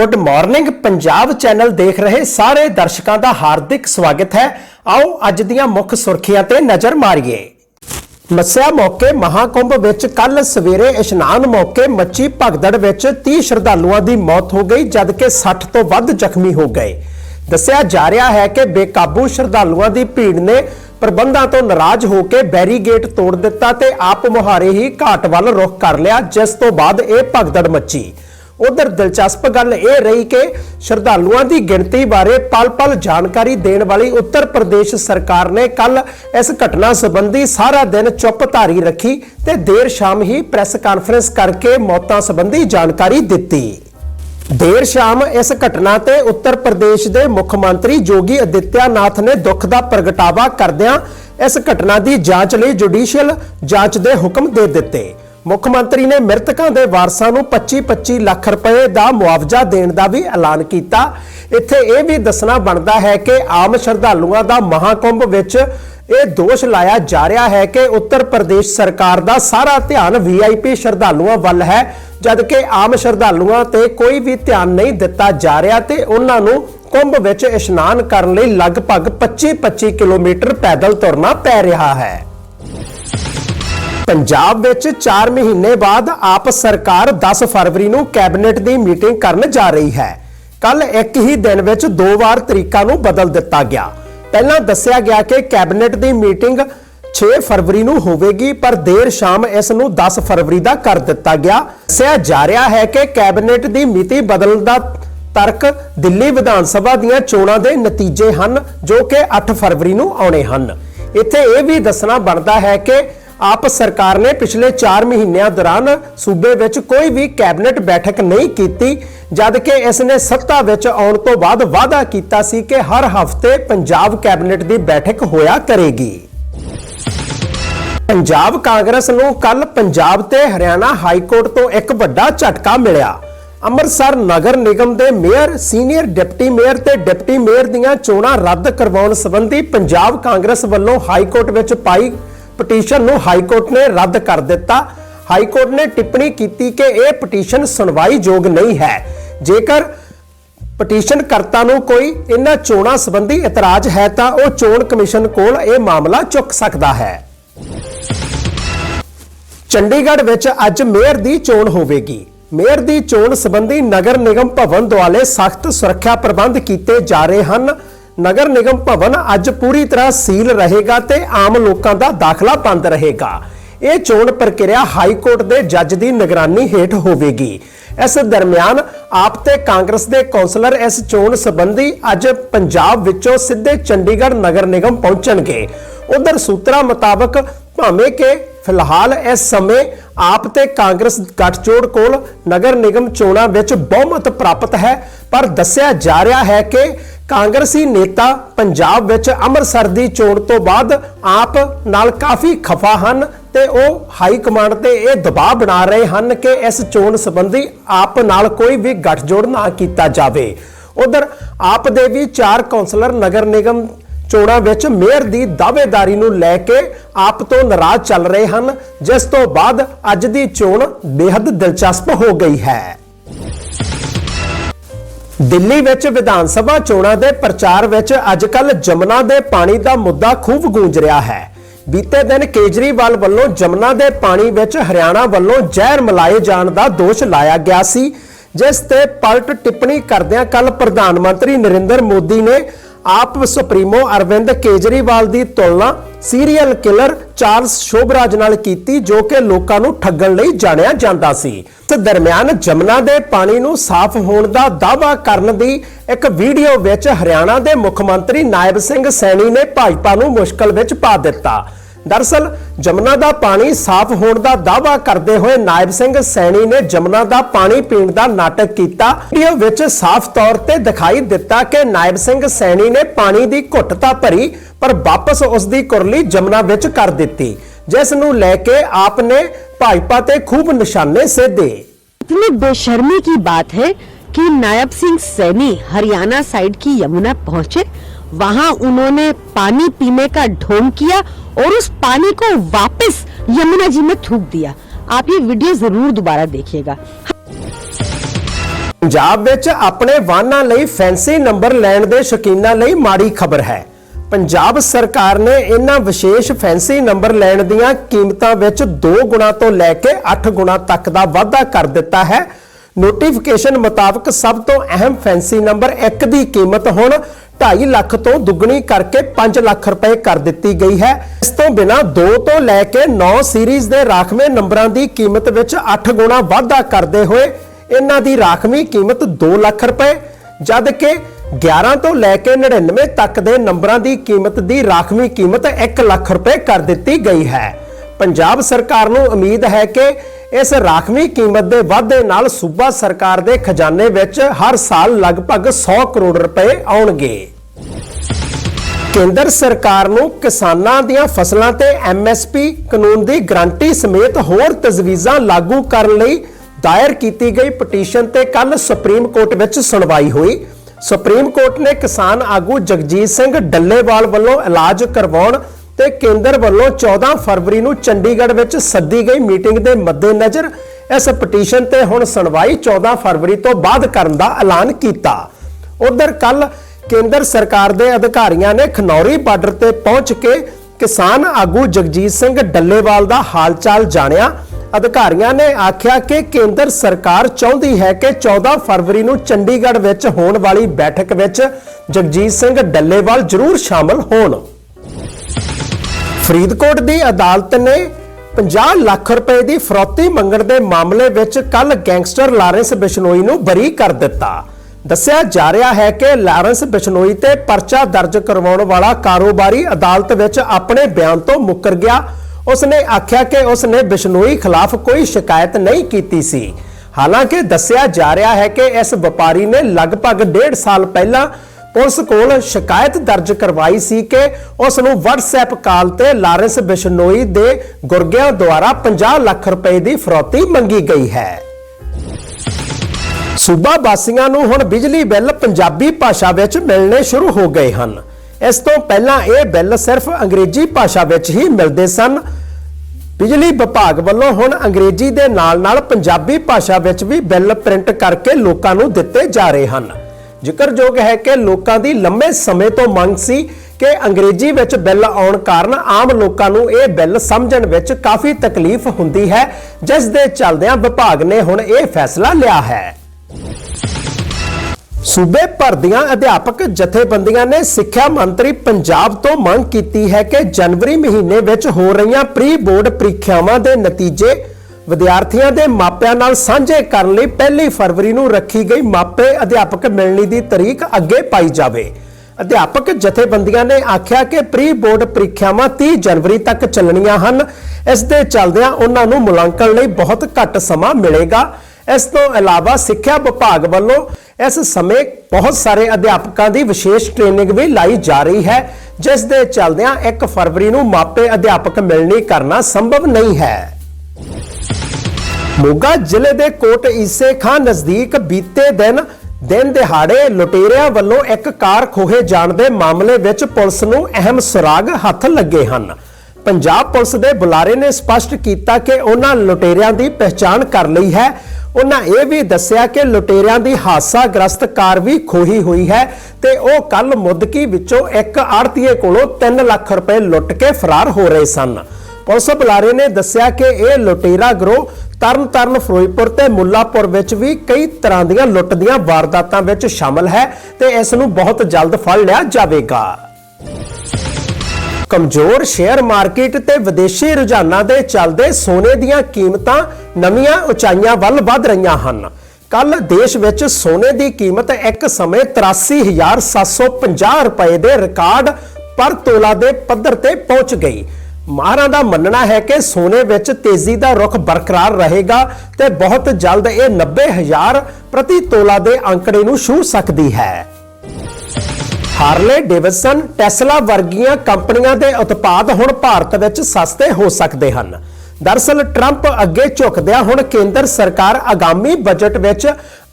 Good morning Punjab channel ਦੇਖ ਰਹੇ ਸਾਰੇ ਦਰਸ਼ਕਾਂ ਦਾ ਹਾਰਦਿਕ ਸਵਾਗਤ ਹੈ। ਆਓ ਅੱਜ ਦੀਆਂ ਮੁੱਖ ਸੁਰਖੀਆਂ ਤੇ ਨਜ਼ਰ ਮਾਰੀਏ। ਮੱਸਿਆ ਮੌਕੇ ਮਹਾਕੁੰਭ ਵਿੱਚ ਕੱਲ ਸਵੇਰੇ ਇਸ਼ਨਾਨ ਮੌਕੇ ਮੱਚੀ ਭਗਦੜ ਵਿੱਚ 30 ਸ਼ਰਧਾਲੂਆਂ ਦੀ ਮੌਤ ਹੋ ਗਈ ਜਦਕਿ 60 ਤੋਂ ਵੱਧ ਜ਼ਖਮੀ ਹੋ ਗਏ। ਦੱਸਿਆ ਜਾ ਰਿਹਾ ਹੈ ਕਿ ਬੇਕਾਬੂ ਸ਼ਰਧਾਲੂਆਂ ਦੀ ਭੀੜ ਨੇ ਪ੍ਰਬੰਧਾਂ ਤੋਂ ਨਾਰਾਜ਼ ਹੋ ਕੇ ਬੈਰੀਗੇਟ ਤੋੜ ਦਿੱਤਾ ਤੇ ਆਪ ਮੁਹਾਰੇ ਹੀ ਘਾਟ ਵੱਲ ਰੁਖ ਕਰ ਲਿਆ, ਜਿਸ ਤੋਂ ਬਾਅਦ ਇਹ ਭਗਦੜ ਮੱਚੀ। ਉਧਰ ਦਿਲਚਸਪ ਗੱਲ ਇਹ ਰਹੀ ਕਿ ਸ਼ਰਧਾਲੂਆਂ ਦੀ ਗਿਣਤੀ ਬਾਰੇ ਪਲ-ਪਲ ਜਾਣਕਾਰੀ ਦੇਣ ਵਾਲੀ ਉੱਤਰ ਪ੍ਰਦੇਸ਼ ਸਰਕਾਰ ਨੇ ਕੱਲ ਇਸ ਘਟਨਾ ਸੰਬੰਧੀ ਸਾਰਾ ਦਿਨ ਚੁੱਪ ਧਾਰੀ ਰੱਖੀ ਤੇ ਦੇਰ ਸ਼ਾਮ ਹੀ ਪ੍ਰੈਸ ਕਾਨਫਰੰਸ ਕਰਕੇ ਮੌਤਾਂ ਸੰਬੰਧੀ ਜਾਣਕਾਰੀ ਦਿੱਤੀ। ਦੇਰ ਸ਼ਾਮ ਇਸ ਘਟਨਾ ਤੇ ਉੱਤਰ ਪ੍ਰਦੇਸ਼ ਦੇ ਮੁੱਖ ਮੰਤਰੀ ਜੋਗੀ ਅਦਿੱਤਿਆਨਾਥ ਨੇ ਦੁੱਖ ਦਾ ਪ੍ਰਗਟਾਵਾ ਕਰਦਿਆਂ ਇਸ ਘਟਨਾ ਦੀ ਜਾਂਚ ਲਈ ਜੁਡੀਸ਼ੀਅਲ ਜਾਂਚ ਦੇ ਹੁਕਮ ਦੇ ਦਿੱਤੇ। ਮੁੱਖ ਮੰਤਰੀ ਨੇ ਮ੍ਰਿਤਕਾਂ ਦੇ ਵਾਰਸਾਂ ਨੂੰ 25-25 ਲੱਖ ਰੁਪਏ ਦਾ ਮੁਆਵਜ਼ਾ ਦੇਣ ਦਾ ਵੀ ਐਲਾਨ ਕੀਤਾ। ਇੱਥੇ ਇਹ ਵੀ ਦੱਸਣਾ ਬਣਦਾ ਹੈ ਕਿ ਆਮ ਸ਼ਰਧਾਲੂਆਂ ਦਾ ਮਹਾਕੁੰਭ ਵਿੱਚ ਇਹ ਦੋਸ਼ ਲਾਇਆ ਜਾ ਰਿਹਾ ਹੈ ਕਿ ਉੱਤਰ ਪ੍ਰਦੇਸ਼ ਸਰਕਾਰ ਦਾ ਸਾਰਾ ਧਿਆਨ ਵੀਆਈਪੀ ਸ਼ਰਧਾਲੂਆਂ ਵੱਲ ਹੈ, ਜਦਕਿ ਆਮ ਸ਼ਰਧਾਲੂਆਂ ਤੇ ਕੋਈ ਵੀ ਧਿਆਨ ਨਹੀਂ ਦਿੱਤਾ ਜਾ ਰਿਹਾ ਤੇ ਉਹਨਾਂ ਨੂੰ ਕੁੰਭ ਵਿੱਚ ਇਸ਼ਨਾਨ ਕਰਨ ਲਈ ਲਗਭਗ 25-25 ਕਿਲੋਮੀਟਰ ਪੈਦਲ ਤੁਰਨਾ ਪੈ ਰਿਹਾ ਹੈ। ਪੰਜਾਬ ਵਿੱਚ 4 ਮਹੀਨੇ ਬਾਅਦ ਆਪ ਸਰਕਾਰ 10 ਫਰਵਰੀ ਨੂੰ ਕੈਬਨਿਟ ਦੀ ਮੀਟਿੰਗ ਕਰਨ ਜਾ ਰਹੀ ਹੈ। ਕੱਲ ਇੱਕ ਹੀ ਦਿਨ ਵਿੱਚ ਦੋ ਵਾਰ ਤਰੀਕਾਂ ਨੂੰ ਬਦਲ ਦਿੱਤਾ ਗਿਆ। ਪਹਿਲਾਂ ਦੱਸਿਆ ਗਿਆ ਕਿ ਕੈਬਨਿਟ ਦੀ ਮੀਟਿੰਗ 6 ਫਰਵਰੀ ਨੂੰ ਹੋਵੇਗੀ, ਪਰ ਦੇਰ ਸ਼ਾਮ ਇਸ ਨੂੰ 10 ਫਰਵਰੀ ਦਾ ਕਰ ਦਿੱਤਾ ਗਿਆ। ਦੱਸਿਆ ਜਾ ਰਿਹਾ ਹੈ ਕਿ ਕੈਬਨਿਟ ਦੀ ਮਿਤੀ ਬਦਲਣ ਦਾ ਤਰਕ ਦਿੱਲੀ ਵਿਧਾਨ ਸਭਾ ਦੀਆਂ ਚੋਣਾਂ ਦੇ ਨਤੀਜੇ ਹਨ, ਜੋ ਕਿ 8 ਫਰਵਰੀ ਨੂੰ ਆਉਣੇ ਹਨ। ਇੱਥੇ ਇਹ ਵੀ ਦੱਸਣਾ ਬਣਦਾ ਹੈ ਕਿ ਆਪ ਸਰਕਾਰ ਨੇ ਪਿਛਲੇ 4 ਮਹੀਨਿਆਂ ਦੌਰਾਨ ਸੂਬੇ ਵਿੱਚ ਕੋਈ ਵੀ ਕੈਬਨਿਟ ਬੈਠਕ ਨਹੀਂ ਕੀਤੀ, ਜਦ ਕਿ ਇਸ ਨੇ ਸੱਤਾ ਵਿੱਚ ਆਉਣ ਤੋਂ ਬਾਅਦ ਵਾਅਦਾ ਕੀਤਾ ਸੀ ਕਿ ਹਰ ਹਫ਼ਤੇ ਪੰਜਾਬ ਕੈਬਨਿਟ ਦੀ ਬੈਠਕ ਹੋਇਆ ਕਰੇਗੀ। ਪੰਜਾਬ ਕਾਂਗਰਸ ਨੂੰ ਕੱਲ ਪੰਜਾਬ ਤੇ ਹਰਿਆਣਾ ਹਾਈ ਕੋਰਟ ਤੋਂ ਇੱਕ ਵੱਡਾ ਝਟਕਾ ਮਿਲਿਆ। ਅੰਮ੍ਰਿਤਸਰ ਨਗਰ ਨਿਗਮ ਦੇ ਮੇਅਰ, ਸੀਨੀਅਰ ਡਿਪਟੀ ਮੇਅਰ ਤੇ ਡਿਪਟੀ ਮੇਅਰ ਦੀਆਂ ਚੋਣਾਂ ਰੱਦ ਕਰਵਾਉਣ ਸੰਬੰਧੀ ਪੰਜਾਬ ਕਾਂਗਰਸ ਵੱਲੋਂ ਹਾਈ ਕੋਰਟ ਵਿੱਚ ਪਾਈ ਪਟੀਸ਼ਨ ਨੂੰ ਹਾਈ ਕੋਰਟ ਨੇ ਰੱਦ ਕਰ ਦਿੱਤਾ। ਹਾਈ ਕੋਰਟ ਨੇ ਟਿੱਪਣੀ ਕੀਤੀ ਕਿ ਇਹ ਪਟੀਸ਼ਨ ਸੁਣਵਾਈ ਯੋਗ ਨਹੀਂ ਹੈ। ਜੇਕਰ ਪਟੀਸ਼ਨ ਕਰਤਾ ਨੂੰ ਕੋਈ ਇਹਨਾਂ ਚੋਣਾਂ ਸੰਬੰਧੀ ਇਤਰਾਜ਼ ਹੈ ਤਾਂ ਉਹ ਚੋਣ ਕਮਿਸ਼ਨ ਕੋਲ ਇਹ ਮਾਮਲਾ ਚੁੱਕ ਸਕਦਾ ਹੈ। ਚੰਡੀਗੜ੍ਹ ਵਿੱਚ ਅੱਜ ਮੇਅਰ ਦੀ ਚੋਣ ਹੋਵੇਗੀ। ਮੇਅਰ ਦੀ ਚੋਣ ਸੰਬੰਧੀ ਨਗਰ ਨਿਗਮ ਭਵਨ ਦੁਆਲੇ ਸਖਤ ਸੁਰੱਖਿਆ ਪ੍ਰਬੰਧ ਕੀਤੇ ਜਾ ਰਹੇ ਹਨ। ਨਗਰ ਨਿਗਮ ਭਵਨ ਅੱਜ ਪੂਰੀ ਤਰ੍ਹਾਂ ਸੀਲ ਰਹੇਗਾ ਤੇ ਆਮ ਲੋਕਾਂ ਦਾ ਦਾਖਲਾ ਬੰਦ ਰਹੇਗਾ। ਇਹ ਚੋਣ ਪ੍ਰਕਿਰਿਆ ਹਾਈ ਕੋਰਟ ਦੇ ਜੱਜ ਦੀ ਨਿਗਰਾਨੀ ਹੇਠ ਹੋਵੇਗੀ। ਇਸ ਦਰਮਿਆਨ ਆਪ ਤੇ ਕਾਂਗਰਸ ਦੇ ਕੌਂਸਲਰ ਇਸ ਚੋਣ ਸੰਬੰਧੀ ਅੱਜ ਪੰਜਾਬ ਵਿੱਚੋਂ ਸਿੱਧੇ ਚੰਡੀਗੜ੍ਹ ਨਗਰ ਨਿਗਮ ਪਹੁੰਚਣਗੇ। ਉਧਰ ਸੂਤਰਾਂ ਮੁਤਾਬਕ ਭਾਵੇਂ ਕਿ ਫਿਲਹਾਲ ਇਸ ਸਮੇਂ ਆਪ ਤੇ ਕਾਂਗਰਸ ਗੱਠਜੋੜ ਕੋਲ ਨਗਰ ਨਿਗਮ ਚੋਣਾਂ ਵਿੱਚ ਬਹੁਮਤ ਪ੍ਰਾਪਤ ਹੈ, ਪਰ ਦੱਸਿਆ ਜਾ ਰਿਹਾ ਹੈ ਕਿ ਕਾਂਗਰਸੀ ਨੇਤਾ ਪੰਜਾਬ ਵਿੱਚ ਅੰਮ੍ਰਿਤਸਰ ਦੀ ਚੋਣ ਤੋਂ ਬਾਅਦ ਆਪ ਨਾਲ ਕਾਫੀ ਖਫਾ ਹਨ ਤੇ ਉਹ ਹਾਈ ਕਮਾਂਡ ਤੇ ਇਹ ਦਬਾਅ ਬਣਾ ਰਹੇ ਹਨ ਕਿ ਇਸ ਚੋਣ ਸੰਬੰਧੀ ਆਪ ਨਾਲ ਕੋਈ ਵੀ ਗੱਠਜੋੜ ਨਾ ਕੀਤਾ ਜਾਵੇ। ਉਧਰ ਆਪ ਦੇ ਵੀ ਚਾਰ ਕੌਂਸਲਰ ਨਗਰ ਨਿਗਮ ਚੋਣਾਂ ਵਿੱਚ ਮੇਅਰ ਦੀ ਦਾਅਵੇਦਾਰੀ ਨੂੰ ਲੈ ਕੇ ਆਪ ਤੋਂ ਨਾਰਾਜ਼ ਚੱਲ ਰਹੇ ਹਨ, ਜਿਸ ਤੋਂ ਬਾਅਦ ਅੱਜ ਦੀ ਚੋਣ ਬੇहद ਦਿਲਚਸਪ ਹੋ ਗਈ ਹੈ। ਦਿੱਲੀ ਵਿੱਚ ਵਿਧਾਨ ਸਭਾ ਚੋਣਾਂ ਦੇ ਪ੍ਰਚਾਰ ਵਿੱਚ ਅੱਜਕੱਲ ਜਮਨਾ ਦੇ ਪਾਣੀ ਦਾ ਮੁੱਦਾ ਖੂਬ ਗੂੰਜ ਰਿਹਾ ਹੈ। ਬੀਤੇ ਦਿਨ ਕੇਜਰੀਵਾਲ ਵੱਲੋਂ ਜਮਨਾ ਦੇ ਪਾਣੀ ਵਿੱਚ ਹਰਿਆਣਾ ਵੱਲੋਂ ਜ਼ਹਿਰ ਮਿਲਾਏ ਜਾਣ ਦਾ ਦੋਸ਼ ਲਾਇਆ ਗਿਆ ਸੀ, ਜਿਸ ਤੇ ਪਲਟ ਟਿੱਪਣੀ ਕਰਦਿਆਂ ਕੱਲ ਪ੍ਰਧਾਨ ਮੰਤਰੀ ਨਰਿੰਦਰ ਮੋਦੀ ਨੇ ਆਪ ਸੁਪਰੀਮੋ ਅਰਵਿੰਦ ਕੇਜਰੀਵਾਲ ਦੀ ਤੁਲਨਾ ਸੀਰੀਅਲ ਕਿਲਰ ਚਾਰਲਸ ਸ਼ੋਭਰਾਜ ਨਾਲ ਕੀਤੀ, ਜੋ ਕਿ ਲੋਕਾਂ ਨੂੰ ਠੱਗਣ ਲਈ ਜਾਣਿਆ ਜਾਂਦਾ ਸੀ। ਇਸ ਦਰਮਿਆਨ ਜਮਨਾ ਦੇ ਪਾਣੀ ਨੂੰ ਸਾਫ਼ ਹੋਣ ਦਾ ਦਾਅਵਾ ਕਰਨ ਦੀ ਇੱਕ ਵੀਡੀਓ ਵਿੱਚ ਹਰਿਆਣਾ ਦੇ ਮੁੱਖ ਮੰਤਰੀ ਨਾਇਬ ਸਿੰਘ ਸੈਣੀ ਨੇ ਭਾਜਪਾ ਨੂੰ ਮੁਸ਼ਕਲ ਵਿੱਚ ਪਾ ਦਿੱਤਾ। ਦਰਸਲ ਜਮਨਾ ਦਾ ਪਾਣੀ ਸਾਫ਼ ਹੋਣ ਦਾ ਦਾਅਵਾ ਕਰਦੇ ਹੋਏ ਨਾਇਬ ਸਿੰਘ ਸੈਣੀ ਨੇ ਜਮਨਾ ਦਾ ਪਾਣੀ ਪੀਣ ਦਾ ਨਾਟਕ ਕੀਤਾ ਵੀਡੀਓ ਵਿੱਚ ਸਾਫ਼ ਤੌਰ ਤੇ ਦਿਖਾਈ ਦਿੱਤਾ ਕਿ ਨਾਇਬ ਸਿੰਘ ਸੈਣੀ ਨੇ ਪਾਣੀ ਦੀ ਘੁੱਟ ਤਾਂ ਭਰੀ ਪਰ ਵਾਪਸ ਉਸ ਦੀ ਕੁਰਲੀ ਜਮਨਾ ਵਿੱਚ ਕਰ ਦਿੱਤੀ ਜਿਸ ਨੂੰ ਲੈ ਕੇ ਆਪ ਨੇ ਭਾਜਪਾ ਤੇ ਖੂਬ ਨਿਸ਼ਾਨੇ ਸੇਧੇ इतनी बेशर्मी की बात है कि नायब सिंह सैनी हरियाणा साइड की यमुना पहुंचे वहां उन्होंने पानी पीने का ढोंग किया और उस पानी को वापस यमुना जी में थूक दिया आप ये वीडियो जरूर दोबारा देखिएगा ਪੰਜਾਬ ਵਿੱਚ ਆਪਣੇ ਵਾਹਨਾਂ ਲਈ ਫੈਂਸੀ ਨੰਬਰ ਲੈਣ ਦੇ ਸ਼ੌਕੀਨਾਂ ਲਈ ਮਾੜੀ ਖਬਰ ਹੈ ਪੰਜਾਬ ਸਰਕਾਰ ਨੇ ਇਹਨਾਂ ਵਿਸ਼ੇਸ਼ ਫੈਂਸੀ ਨੰਬਰ ਲੈਣ ਦੀਆਂ ਕੀਮਤਾਂ ਵਿੱਚ 2 ਗੁਣਾ ਤੋਂ ਲੈ ਕੇ 8 ਗੁਣਾ ਤੱਕ ਦਾ ਵਾਧਾ ਕਰ ਦਿੱਤਾ ਹੈ ਨੋਟੀਫਿਕੇਸ਼ਨ ਮੁਤਾਬਕ ਸਭ ਤੋਂ ਅਹਿਮ ਫੈਂਸੀ ਨੰਬਰ 1 ਦੀ ਕੀਮਤ ਹੁਣ 2.5 ਲੱਖ ਤੋਂ ਦੁੱਗਣੀ ਕਰਕੇ 5 ਲੱਖ ਰੁਪਏ ਕਰ ਦਿੱਤੀ ਗਈ ਹੈ। ਇਸ ਤੋਂ ਬਿਨਾ 2 ਤੋਂ ਲੈ ਕੇ 9 ਸੀਰੀਜ਼ ਦੇ ਰਾਖਵੇਂ ਨੰਬਰਾਂ ਦੀ ਕੀਮਤ ਵਿੱਚ 8 ਗੁਣਾ ਵਾਧਾ ਕਰਦੇ ਹੋਏ ਇਹਨਾਂ ਦੀ ਰਾਖਵੀਂ ਕੀਮਤ 2 ਲੱਖ ਰੁਪਏ, ਜਦ ਕਿ 11 ਤੋਂ ਲੈ ਕੇ 99 ਤੱਕ ਦੇ ਨੰਬਰਾਂ ਦੀ ਕੀਮਤ ਦੀ ਰਾਖਵੀਂ ਕੀਮਤ 1 ਲੱਖ ਰੁਪਏ ਕਰ ਦਿੱਤੀ ਗਈ ਹੈ। ਪੰਜਾਬ ਸਰਕਾਰ ਨੂੰ ਉਮੀਦ ਹੈ ਕਿ ਇਸ ਰਾਖਵੀਂ ਕੀਮਤ ਦੇ ਵਾਧੇ ਨਾਲ ਸੂਬਾ ਸਰਕਾਰ ਦੇ ਖਜ਼ਾਨੇ ਵਿੱਚ ਹਰ ਸਾਲ ਲਗਭਗ 100 ਕਰੋੜ ਰੁਪਏ ਆਉਣਗੇ। ਕੇਂਦਰ ਸਰਕਾਰ ਨੂੰ ਕਿਸਾਨਾਂ ਦੀਆਂ ਫਸਲਾਂ ਤੇ ਐਮਐਸਪੀ ਕਾਨੂੰਨ ਦੀ ਗਰੰਟੀ ਸਮੇਤ ਹੋਰ ਤਜਵੀਜ਼ਾਂ ਲਾਗੂ ਕਰਨ ਲਈ ਦਾਇਰ ਕੀਤੀ ਗਈ ਪਟੀਸ਼ਨ ਤੇ ਕੱਲ ਸੁਪਰੀਮ ਕੋਰਟ ਵਿੱਚ ਸੁਣਵਾਈ ਹੋਈ। ਸੁਪਰੀਮ ਕੋਰਟ ਨੇ ਕਿਸਾਨ ਆਗੂ ਜਗਜੀਤ ਸਿੰਘ ਡੱਲੇਵਾਲ ਵੱਲੋਂ ਇਲਾਜ ਕਰਵਾਉਣ ਤੇ ਕੇਂਦਰ ਵੱਲੋਂ 14 ਫਰਵਰੀ ਨੂੰ ਚੰਡੀਗੜ੍ਹ ਵਿੱਚ ਸੱਦੀ ਗਈ ਮੀਟਿੰਗ ਦੇ ਮੱਦੇਨਜ਼ਰ ਇਸ ਪਟੀਸ਼ਨ ਤੇ ਹੁਣ ਸੁਣਵਾਈ 14 ਫਰਵਰੀ ਤੋਂ ਬਾਅਦ ਕਰਨ ਦਾ ਐਲਾਨ ਕੀਤਾ। ਉਧਰ ਕੱਲ ਕੇਂਦਰ ਸਰਕਾਰ ਦੇ ਅਧਿਕਾਰੀਆਂ ਨੇ ਖਨੌਰੀ ਬਾਰਡਰ ਤੇ ਪਹੁੰਚ ਕੇ ਕਿਸਾਨ ਆਗੂ ਜਗਜੀਤ ਸਿੰਘ ਡੱਲੇਵਾਲ ਦਾ ਹਾਲਚਾਲ ਜਾਣਿਆ। ਅਧਿਕਾਰੀਆਂ ਨੇ ਆਖਿਆ ਕਿ ਕੇਂਦਰ ਸਰਕਾਰ ਚਾਹੁੰਦੀ ਹੈ ਕਿ 14 ਫਰਵਰੀ ਨੂੰ ਚੰਡੀਗੜ੍ਹ ਵਿੱਚ ਹੋਣ ਵਾਲੀ ਬੈਠਕ ਵਿੱਚ ਜਗਜੀਤ ਸਿੰਘ ਡੱਲੇਵਾਲ ਜ਼ਰੂਰ ਸ਼ਾਮਲ ਹੋਣ। ਫਰੀਦਕੋਟ ਦੀ ਅਦਾਲਤ ਨੇ 50 ਲੱਖ ਰੁਪਏ ਦੀ ਫਰੌਤੀ ਮੰਗਣ ਦੇ ਮਾਮਲੇ ਵਿੱਚ ਕੱਲ ਗੈਂਗਸਟਰ ਲਾਰੈਂਸ ਬਿਸ਼ਨੋਈ ਨੂੰ ਬਰੀ ਕਰ ਦਿੱਤਾ। ਦੱਸਿਆ ਜਾ ਰਿਹਾ ਹੈ ਕਿ ਲਾਰੈਂਸ ਬਿਸ਼ਨੋਈ ਤੇ ਪਰਚਾ ਦਰਜ ਕਰਵਾਉਣ ਵਾਲਾ ਕਾਰੋਬਾਰੀ ਅਦਾਲਤ ਵਿੱਚ ਆਪਣੇ ਬਿਆਨ ਤੋਂ ਮੁੱਕਰ ਗਿਆ। ਉਸਨੇ ਆਖਿਆ ਕਿ ਉਸਨੇ ਬਿਸ਼ਨੋਈ ਖਿਲਾਫ ਕੋਈ ਸ਼ਿਕਾਇਤ ਨਹੀਂ ਕੀਤੀ ਸੀ। ਹਾਲਾਂਕਿ ਦੱਸਿਆ ਜਾ ਰਿਹਾ ਹੈ ਕਿ ਇਸ ਵਪਾਰੀ ਨੇ ਲਗਭਗ 1.5 ਸਾਲ ਪਹਿਲਾਂ ਪੁਲਿਸ ਕੋਲ ਸ਼ਿਕਾਇਤ ਦਰਜ ਕਰਵਾਈ ਸੀ ਕਿ ਉਸ ਨੂੰ WhatsApp ਕਾਲ ਤੇ ਲਾਰੈਂਸ ਬਿਸ਼ਨੋਈ ਦੇ ਗੁਰਗਿਆਂ ਦੁਆਰਾ 50 ਲੱਖ ਰੁਪਏ ਦੀ ਫਰੋਤੀ ਮੰਗੀ ਗਈ ਹੈ। ਸੂਬਾ ਵਾਸੀਆਂ ਨੂੰ ਹੁਣ ਬਿਜਲੀ ਬਿੱਲ ਪੰਜਾਬੀ ਭਾਸ਼ਾ ਵਿੱਚ ਮਿਲਣੇ ਸ਼ੁਰੂ ਹੋ ਗਏ ਹਨ। ਇਸ ਤੋਂ ਪਹਿਲਾਂ ਇਹ ਬਿੱਲ ਸਿਰਫ ਅੰਗਰੇਜ਼ੀ ਭਾਸ਼ਾ ਵਿੱਚ ਹੀ ਮਿਲਦੇ ਸਨ। ਬਿਜਲੀ ਵਿਭਾਗ ਵੱਲੋਂ ਹੁਣ ਅੰਗਰੇਜ਼ੀ ਦੇ ਨਾਲ-ਨਾਲ ਪੰਜਾਬੀ ਭਾਸ਼ਾ ਵਿੱਚ ਵੀ ਬਿੱਲ ਪ੍ਰਿੰਟ ਕਰਕੇ ਲੋਕਾਂ ਨੂੰ ਦਿੱਤੇ ਜਾ ਰਹੇ ਹਨ। ਜ਼ਿਕਰਯੋਗ ਹੈ ਕਿ ਲੋਕਾਂ ਦੀ ਲੰਮੇ ਸਮੇਂ ਤੋਂ ਮੰਗ ਸੀ ਕਿ ਅੰਗਰੇਜ਼ੀ ਵਿੱਚ ਬਿੱਲ ਆਉਣ ਕਾਰਨ ਆਮ ਲੋਕਾਂ ਨੂੰ ਇਹ ਬਿੱਲ ਸਮਝਣ ਵਿੱਚ ਕਾਫੀ ਤਕਲੀਫ ਹੁੰਦੀ ਹੈ, ਜਿਸ ਦੇ ਚੱਲਦਿਆਂ ਵਿਭਾਗ ਨੇ ਹੁਣ ਇਹ ਫੈਸਲਾ ਲਿਆ ਹੈ। ਸੂਬੇ ਭਰ ਦੀਆਂ ਅਧਿਆਪਕ ਜਥੇਬੰਦੀਆਂ ਨੇ ਸਿੱਖਿਆ ਮੰਤਰੀ ਪੰਜਾਬ ਤੋਂ ਮੰਗ ਕੀਤੀ ਹੈ ਕਿ ਜਨਵਰੀ ਮਹੀਨੇ ਵਿੱਚ ਹੋ ਰਹੀਆਂ ਪ੍ਰੀ ਬੋਰਡ ਪ੍ਰੀਖਿਆਵਾਂ ਦੇ ਨਤੀਜੇ ਵਿਦਿਆਰਥੀਆਂ ਦੇ ਮਾਪਿਆਂ ਨਾਲ ਸਾਂਝੇ ਕਰਨ ਲਈ 1 ਫਰਵਰੀ ਨੂੰ ਰੱਖੀ ਗਈ ਮਾਪੇ ਅਧਿਆਪਕ ਮਿਲਣੀ ਦੀ ਤਾਰੀਖ ਅੱਗੇ ਪਾਈ ਜਾਵੇ। ਅਧਿਆਪਕ ਜਥੇਬੰਦੀਆਂ ਨੇ ਆਖਿਆ ਕਿ ਪ੍ਰੀ ਬੋਰਡ ਪ੍ਰੀਖਿਆਵਾਂ 30 ਜਨਵਰੀ ਤੱਕ ਚੱਲਣੀਆਂ ਹਨ। ਇਸ ਦੇ ਚੱਲਦਿਆਂ ਉਹਨਾਂ ਨੂੰ ਮੁਲਾਂਕਣ ਲਈ ਬਹੁਤ ਘੱਟ ਸਮਾਂ ਮਿਲੇਗਾ। ਇਸ ਤੋਂ ਇਲਾਵਾ ਸਿੱਖਿਆ ਵਿਭਾਗ ਵੱਲੋਂ ਇਸ ਸਮੇਂ ਬਹੁਤ ਸਾਰੇ ਅਧਿਆਪਕਾਂ ਦੀ ਵਿਸ਼ੇਸ਼ ਟ੍ਰੇਨਿੰਗ ਵੀ ਲਾਈ ਜਾ ਰਹੀ ਹੈ, ਜਿਸ ਦੇ ਚੱਲਦਿਆਂ 1 ਫਰਵਰੀ ਨੂੰ ਮਾਪੇ ਅਧਿਆਪਕ ਮਿਲਣੀ ਕਰਨਾ ਸੰਭਵ ਨਹੀਂ ਹੈ। ਮੋਗਾ ਜ਼ਿਲ੍ਹੇ ਦੇ ਕੋਟ ਈਸੇ ਖਾਂ ਨਜ਼ਦੀਕ ਬੀਤੇ ਦਿਨ ਦਿਨ ਦਿਹਾੜੇ ਲੁਟੇਰਿਆਂ ਵੱਲੋਂ ਇੱਕ ਕਾਰ ਖੋਹੇ ਜਾਣ ਦੇ ਮਾਮਲੇ ਵਿੱਚ ਪੁਲਿਸ ਨੂੰ ਅਹਿਮ ਸੁਰਾਗ ਹੱਥ ਲੱਗੇ ਹਨ। ਪੰਜਾਬ ਪੁਲਿਸ ਦੇ ਬੁਲਾਰੇ ਨੇ ਸਪਸ਼ਟ ਕੀਤਾ ਕਿ ਉਹਨਾਂ ਲੁਟੇਰਿਆਂ ਦੀ ਪਛਾਣ ਕਰ ਲਈ ਹੈ। ਉਹਨਾਂ ਇਹ ਵੀ ਦੱਸਿਆ ਕਿ ਲੁਟੇਰਿਆਂ ਦੀ ਹਾਦਸਾਗ੍ਰਸਤ ਕਾਰ ਵੀ ਖੋਹੀ ਹੋਈ ਹੈ ਤੇ ਉਹ ਕੱਲ ਮੁਦਕੀ ਵਿੱਚੋਂ ਇੱਕ ਆੜਤੀਏ ਕੋਲੋਂ 3 ਲੱਖ ਰੁਪਏ ਲੁੱਟ ਕੇ ਫਰਾਰ ਹੋ ਰਹੇ ਸਨ। ਪੁਲਿਸ ਬੁਲਾਰੇ ਨੇ ਦੱਸਿਆ ਕਿ ਇਹ ਲੁਟੇਰਾ ਗਰੋਹ ਤਰਨਤਾਰਨ, ਫਿਰੋਜ਼ਪੁਰ ਤੇ ਮੁੱਲਾਪੁਰ ਵਿੱਚ ਵੀ ਕਈ ਤਰ੍ਹਾਂ ਦੀਆਂ ਲੁੱਟ ਦੀਆਂ ਵਾਰਦਾਤਾਂ ਵਿੱਚ ਸ਼ਾਮਲ ਹੈ ਤੇ ਇਸ ਨੂੰ ਬਹੁਤ ਜਲਦ ਫੜ ਲਿਆ ਜਾਵੇਗਾ। ਕਮਜ਼ੋਰ ਸ਼ੇਅਰ ਮਾਰਕੀਟ ਤੇ ਵਿਦੇਸ਼ੀ ਰੁਝਾਨਾਂ ਦੇ ਚੱਲਦੇ ਸੋਨੇ ਦੀਆਂ ਕੀਮਤਾਂ ਨਵੀਆਂ ਉਚਾਈਆਂ ਵੱਲ ਵਧ ਰਹੀਆਂ ਹਨ। ਕੱਲ ਦੇਸ਼ ਵਿੱਚ ਸੋਨੇ ਦੀ ਕੀਮਤ ਇੱਕ ਸਮੇਂ 83750 ਰੁਪਏ ਦੇ ਰਿਕਾਰਡ ਪਰ ਤੋਲਾ ਦੇ ਪੱਧਰ ਤੇ ਪਹੁੰਚ ਗਈ। ਮਾਹਰਾਂ ਦਾ ਮੰਨਣਾ ਹੈ ਕਿ ਸੋਨੇ ਵਿੱਚ ਤੇਜ਼ੀ ਦਾ ਰੁਖ ਬਰਕਰਾਰ ਰਹੇਗਾ ਤੇ ਬਹੁਤ ਜਲਦ ਇਹ 90000 ਪ੍ਰਤੀ ਤੋਲਾ ਦੇ ਅੰਕੜੇ ਨੂੰ ਛੂ ਸਕਦੀ ਹੈ। ਹਾਰਲੇ ਡੇਵਿਡਸਨ ਟੈਸਲਾ ਵਰਗੀਆਂ ਕੰਪਨੀਆਂ ਦੇ ਉਤਪਾਦ ਹੁਣ ਭਾਰਤ ਵਿੱਚ ਸਸਤੇ ਹੋ ਸਕਦੇ ਹਨ। ਦਰਸਲ, ਟਰੰਪ ਅੱਗੇ ਝੁਕਦਿਆਂ ਹੁਣ ਕੇਂਦਰ ਸਰਕਾਰ ਆਗਾਮੀ ਬਜਟ ਵਿੱਚ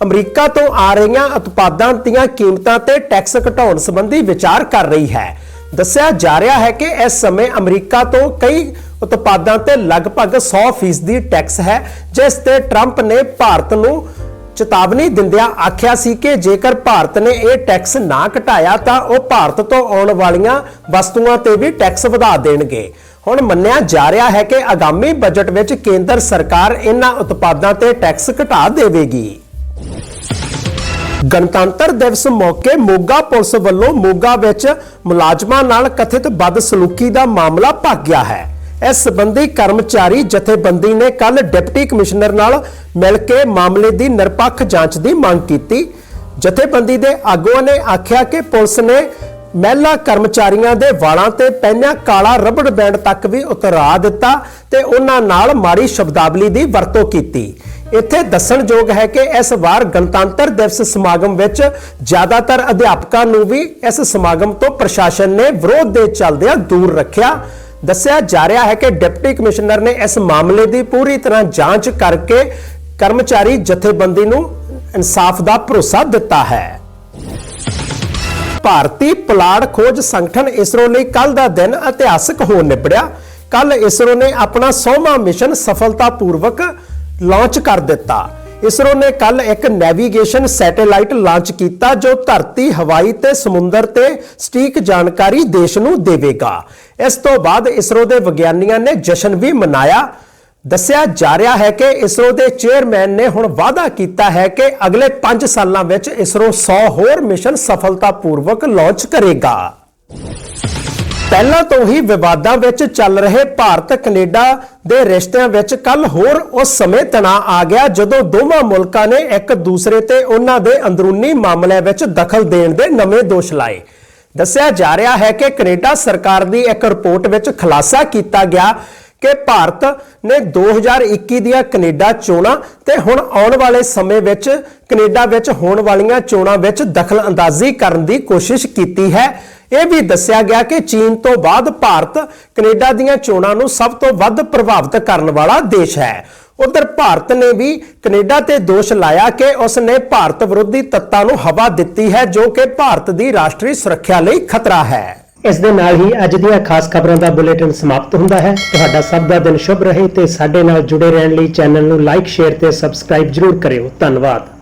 ਅਮਰੀਕਾ ਤੋਂ ਆ ਰਹੀਆਂ ਉਤਪਾਦਾਂ ਦੀਆਂ ਕੀਮਤਾਂ ਤੇ ਟੈਕਸ ਘਟਾਉਣ ਸੰਬੰਧੀ ਵਿਚਾਰ ਕਰ ਰਹੀ ਹੈ। ਦੱਸਿਆ ਜਾ ਰਿਹਾ ਹੈ ਕਿ ਇਸ ਸਮੇਂ ਅਮਰੀਕਾ ਤੋਂ ਕਈ ਉਤਪਾਦਾਂ ਤੇ ਲਗਭਗ 100% ਦੀ ਟੈਕਸ ਹੈ, ਜਿਸ ਤੇ ਟਰੰਪ ਨੇ ਭਾਰਤ ਨੂੰ ਚੇਤਾਵਨੀ ਦਿੰਦਿਆਂ ਆਖਿਆ ਸੀ ਕਿ ਜੇਕਰ ਭਾਰਤ ਨੇ ਇਹ ਟੈਕਸ ਨਾ ਘਟਾਇਆ ਤਾਂ ਉਹ ਭਾਰਤ ਤੋਂ ਆਉਣ ਵਾਲੀਆਂ ਵਸਤੂਆਂ ਤੇ ਵੀ ਟੈਕਸ ਵਧਾ ਦੇਣਗੇ। ਹੁਣ ਮੰਨਿਆ ਜਾ ਰਿਹਾ ਹੈ ਕਿ ਆਗਾਮੀ ਬਜਟ ਵਿੱਚ ਕੇਂਦਰ ਸਰਕਾਰ ਇਹਨਾਂ ਉਤਪਾਦਾਂ ਤੇ ਟੈਕਸ ਘਟਾ ਦੇਵੇਗੀ। ਗਣਤੰਤਰ ਦਿਵਸ ਮੌਕੇ ਮੋਗਾ ਪੁਲਿਸ ਵੱਲੋਂ ਮੋਗਾ ਵਿੱਚ ਮੁਲਾਜ਼ਮਾਂ ਨਾਲ ਕਥਿਤ ਬਦਸਲੂਕੀ ਦਾ ਮਾਮਲਾ ਭੱਗ ਹੈ। ਇਸ ਸੰਬੰਧੀ ਕਰਮਚਾਰੀ ਜਥੇਬੰਦੀ ਨੇ ਕੱਲ ਡਿਪਟੀ ਕਮਿਸ਼ਨਰ ਨਾਲ ਮਿਲ ਕੇ ਮਾਮਲੇ ਦੀ ਨਿਰਪੱਖ ਜਾਂਚ ਦੀ ਮੰਗ ਕੀਤੀ। ਜਥੇਬੰਦੀ ਦੇ ਆਗੂਆਂ ਨੇ ਆਖਿਆ ਕਿ ਪੁਲਿਸ ਨੇ ਮਹਿਲਾ ਕਰਮਚਾਰੀਆਂ ਦੇ ਵਾਲਾਂ ਤੇ ਪਹਿਨਿਆ ਕਾਲਾ ਰਬੜ ਬੈਂਡ ਤੱਕ ਵੀ ਉਤਰਾ ਦਿੱਤਾ ਤੇ ਉਹਨਾਂ ਨਾਲ ਮਾੜੀ ਸ਼ਬਦਾਵਲੀ ਦੀ ਵਰਤੋਂ ਕੀਤੀ। ਇੱਥੇ ਦੱਸਣਯੋਗ ਹੈ ਕਿ ਇਸ ਵਾਰ ਗਣਤੰਤਰ ਦਿਵਸ ਸਮਾਗਮ ਵਿੱਚ ਜ਼ਿਆਦਾਤਰ ਅਧਿਆਪਕਾਂ ਨੂੰ ਵੀ ਇਸ ਸਮਾਗਮ ਤੋਂ ਪ੍ਰਸ਼ਾਸਨ ਨੇ ਵਿਰੋਧ ਦੇ ਚੱਲਦਿਆਂ ਦੂਰ ਰੱਖਿਆ। ਦੱਸਿਆ ਜਾ ਰਿਹਾ ਹੈ ਕਿ ਡਿਪਟੀ ਕਮਿਸ਼ਨਰ ਨੇ ਇਸ ਮਾਮਲੇ ਦੀ ਪੂਰੀ ਤਰ੍ਹਾਂ ਜਾਂਚ ਕਰਕੇ ਕਰਮਚਾਰੀ ਜਥੇਬੰਦੀ ਨੂੰ ਇਨਸਾਫ ਦਾ ਭਰੋਸਾ ਦਿੱਤਾ ਹੈ। ਭਾਰਤੀ ਪੁਲਾੜ ਖੋਜ ਸੰਗਠਨ ਇਸਰੋ ਲਈ ਕੱਲ ਦਾ ਦਿਨ ਇਤਿਹਾਸਕ ਹੋ ਨਿਬੜਿਆ। ਕੱਲ ਇਸਰੋ ਨੇ ਆਪਣਾ 100ਵਾਂ ਮਿਸ਼ਨ ਸਫਲਤਾਪੂਰਵਕ ਲਾਂਚ ਕਰ ਦਿੱਤਾ। ਇਸਰੋ ਨੇ ਕੱਲ ਇੱਕ ਨੈਵੀਗੇਸ਼ਨ ਸੈਟੇਲਾਈਟ ਲਾਂਚ ਕੀਤਾ ਜੋ ਧਰਤੀ, ਹਵਾਈ ਤੇ ਸਮੁੰਦਰ ਤੇ ਸਟੀਕ ਜਾਣਕਾਰੀ ਦੇਸ਼ ਨੂੰ ਦੇਵੇਗਾ। ਇਸ ਤੋਂ ਬਾਅਦ ਇਸਰੋ ਦੇ ਵਿਗਿਆਨੀਆਂ ਨੇ ਜਸ਼ਨ ਵੀ ਮਨਾਇਆ। ਦੱਸਿਆ ਜਾ ਰਿਹਾ ਹੈ ਕਿ ਇਸਰੋ ਦੇ ਚੇਅਰਮੈਨ ਨੇ ਹੁਣ ਵਾਅਦਾ ਕੀਤਾ ਹੈ ਕਿ ਅਗਲੇ 5 ਸਾਲਾਂ ਵਿੱਚ ਇਸਰੋ 100 ਹੋਰ ਮਿਸ਼ਨ ਸਫਲਤਾਪੂਰਵਕ ਲਾਂਚ ਕਰੇਗਾ। ਪਹਿਲਾਂ ਤੋਂ ਹੀ ਵਿਵਾਦਾਂ ਵਿੱਚ ਚੱਲ ਰਹੇ ਭਾਰਤ, ਕੈਨੇਡਾ ਦੇ ਰਿਸ਼ਤਿਆਂ ਵਿੱਚ ਕੱਲ ਹੋਰ ਉਸ ਸਮੇਂ ਤਣਾਅ ਆ ਗਿਆ ਜਦੋਂ ਦੋਵਾਂ ਮੁਲਕਾਂ ਨੇ ਇੱਕ ਦੂਸਰੇ ਤੇ ਉਹਨਾਂ ਦੇ ਅੰਦਰੂਨੀ ਮਾਮਲਿਆਂ ਵਿੱਚ ਦਖਲ ਦੇਣ ਦੇ ਨਵੇਂ ਦੋਸ਼ ਲਾਏ। ਦੱਸਿਆ ਜਾ ਰਿਹਾ ਹੈ ਕਿ ਕੈਨੇਡਾ ਸਰਕਾਰ ਦੀ ਇੱਕ ਰਿਪੋਰਟ ਵਿੱਚ ਖੁਲਾਸਾ ਕੀਤਾ ਗਿਆ ਕਿ ਭਾਰਤ ਨੇ 2021 ਦੀਆਂ ਕੈਨੇਡਾ ਚੋਣਾਂ ਤੇ ਹੁਣ ਆਉਣ ਵਾਲੇ ਸਮੇਂ ਵਿੱਚ ਕੈਨੇਡਾ ਵਿੱਚ ਹੋਣ ਵਾਲੀਆਂ ਚੋਣਾਂ ਵਿੱਚ ਦਖਲ ਅੰਦਾਜ਼ੀ ਕਰਨ ਦੀ ਕੋਸ਼ਿਸ਼ ਕੀਤੀ ਹੈ। ਇਹ ਵੀ ਦੱਸਿਆ ਗਿਆ ਕਿ ਚੀਨ ਤੋਂ ਬਾਅਦ ਭਾਰਤ ਕੈਨੇਡਾ ਦੀਆਂ ਚੋਣਾਂ ਨੂੰ ਸਭ ਤੋਂ ਵੱਧ ਪ੍ਰਭਾਵਿਤ ਕਰਨ ਵਾਲਾ ਦੇਸ਼ ਹੈ। ਉਧਰ ਭਾਰਤ ਨੇ ਵੀ ਕੈਨੇਡਾ ਤੇ ਦੋਸ਼ ਲਾਇਆ ਕਿ ਉਸ ਨੇ ਭਾਰਤ ਵਿਰੋਧੀ ਤੱਤਾਂ ਨੂੰ ਹਵਾ ਦਿੱਤੀ ਹੈ, ਜੋ ਕਿ ਭਾਰਤ ਦੀ ਰਾਸ਼ਟਰੀ ਸੁਰੱਖਿਆ ਲਈ ਖਤਰਾ ਹੈ। ਇਸ ਦੇ ਨਾਲ ਹੀ ਅੱਜ ਦੀਆਂ ਖਾਸ ਖਬਰਾਂ ਦਾ ਬੁਲੇਟਿਨ ਸਮਾਪਤ ਹੁੰਦਾ ਹੈ। ਤੁਹਾਡਾ ਸਭ ਦਾ ਦਿਨ ਸ਼ੁਭ ਰਹੇ ਤੇ ਸਾਡੇ ਨਾਲ ਜੁੜੇ ਰਹਿਣ ਲਈ ਚੈਨਲ ਨੂੰ ਲਾਈਕ, ਸ਼ੇਅਰ ਤੇ ਸਬਸਕ੍ਰਾਈਬ ਜਰੂਰ ਕਰਿਓ। ਧੰਨਵਾਦ।